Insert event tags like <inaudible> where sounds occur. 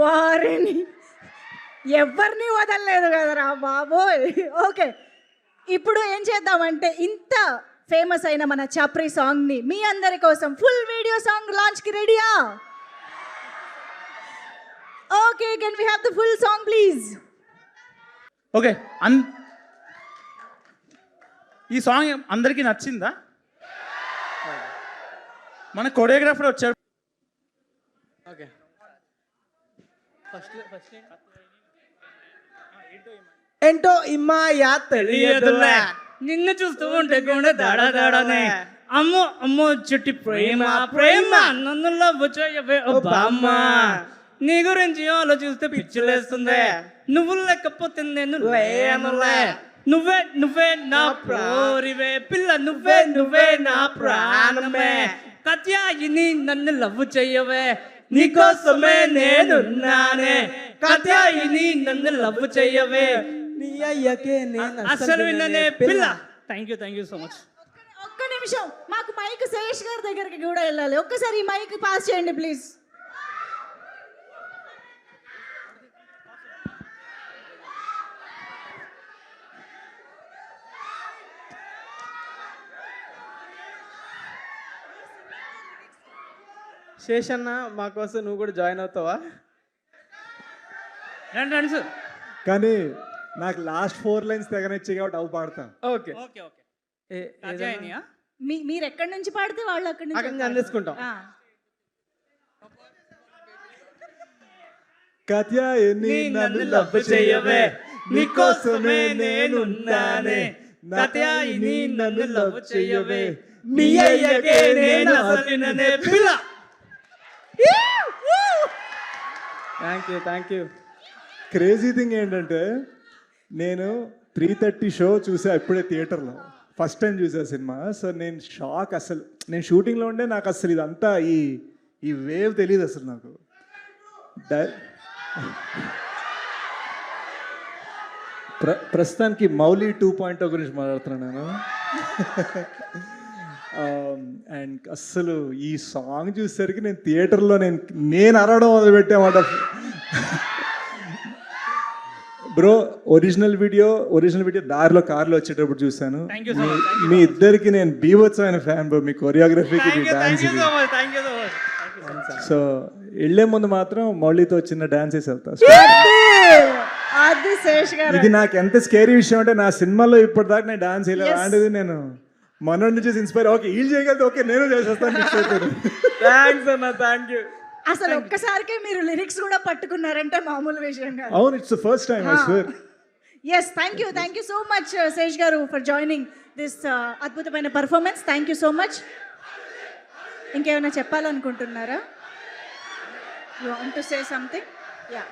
వారిని ఎవరిని వదలలేదు కదరా బాబోయ్. ఓకే ఇప్పుడు ఏం చేద్దామంటే ఇంత ఫేమస్ అయిన మన చప్రి సాంగ్ని మీ అందరి కోసం ఫుల్ వీడియో సాంగ్ లాంచ్కి రెడీయా? Okay can we have the full song please okay అన్ ఈ సాంగ్ అందరికీ నచ్చిందా? మన కొరియోగ్రాఫర్ వచ్చాడు. ఓకే. ఏంటో ఇమ్మాయా తెలియదులే. నిన్ను చూస్తూ ఉంటే గుండె దడ దడనే. అమ్మో అమ్మో చుట్టి ప్రేమ ప్రేమ నన్ను లవ్ చేయవే ఓ బామ్మ. నీ గురించి ఆలోచిస్తే పిచ్చిలేస్తుంది నువ్వు లేకపోతే నేను లేనులే. నువ్వే నువ్వే నా ప్రోరివే. పిల్ల నువ్వే నువ్వే నా ప్రాణమే. కత్యాయిని నన్ను లవ్ చెయ్యవే నీకోసమే నేనున్నానే. కత్యాయిని నన్ను లవ్ చెయ్యవే నీ అయ్యకే నేను అసలు విన్ననే పిల్ల. Thank you thank you so much ఒక్క నిమిషం మాకు మైక్ శేష్ గారి దగ్గరికి కూడా వెళ్ళాలి. ఒక్కసారి ఈ మైక్ పాస్ చేయండి ప్లీజ్ శేషన్న మా కోసం నువ్వు కూడా జాయిన్ అవుతావా? రండి రండి సార్. కానీ నాకు లాస్ట్ ఫోర్ లైన్స్ తెగనిచ్చి కాబట్టి అవి పాడతాను ఓకే. Okay okay. ఏ- ఏదైనా- కాత్యాయనియా మీ మీరు ఎక్కడి నుంచి పాడితే వాళ్ళు అక్కడి నుంచి అక్కడి అందేసుకుంటాం. ఆ. కథయాయని నన్ను లవ్ చేయవే? నీకోసమే నేనున్నానే. కథయాయని నన్ను లవ్ చేయవే? మీ అయ్యకే నేను అసలిననే పిల్ల. Thank you thank you crazy thing ఏంటంటే నేను త్రీ థర్టీ షో చూసా ఇప్పుడే థియేటర్లో ఫస్ట్ టైం చూసా సినిమా. సో నేను షాక్ అసలు. నేను షూటింగ్లో ఉండే నాకు అసలు ఇదంతా ఈ ఈ వేవ్ తెలియదు అసలు నాకు. డై- ప్ర ప్రస్తుతానికి మౌలి టూ పాయింట్ గురించి మాట్లాడుతున్నాను నేను. <laughs> అండ్ అస్సలు ఈ సాంగ్ చూసేసరికి నేను థియేటర్లో నేను నేను అరవడం మొదలుపెట్టామాట bro original video original video దారిలో కార్లో వచ్చేటప్పుడు చూశాను. మీ- ఇద్దరికి నేను బీవత్సమైన ఫ్యాన్ బ్రో మీ కొరియోగ్రఫీకి మీ dance so much thank you so much so వెళ్ళే ముందు మాత్రం మౌలితో చిన్న డాన్స్ వేసి వెళ్తా. అది అది శేష్ గారు. ఇది నాకు ఎంత స్కేరీ విషయం అంటే నా సినిమాలో ఇప్పటిదాకా నేను డాన్స్ చేయలేదు. అలాంటిది నేను మనోడి నుంచి ఇన్స్పైర్ ఓకే వీళ్ళు చేయగలిగితే ఓకే నేను చేసేస్తాను థ్యాంక్స్ అన్న థ్యాంక్ యూ అసలు ఒక్కసారికే మీరు లిరిక్స్ కూడా పట్టుకున్నారంటే మామూలు విషయం కాదు. అవును it's first time I swear yes thank you thank you so much Sesh garu for joining this అద్భుతమైన performance thank you so much ఇంకేమైనా చెప్పాలనుకుంటున్నారా? You want to say something yeah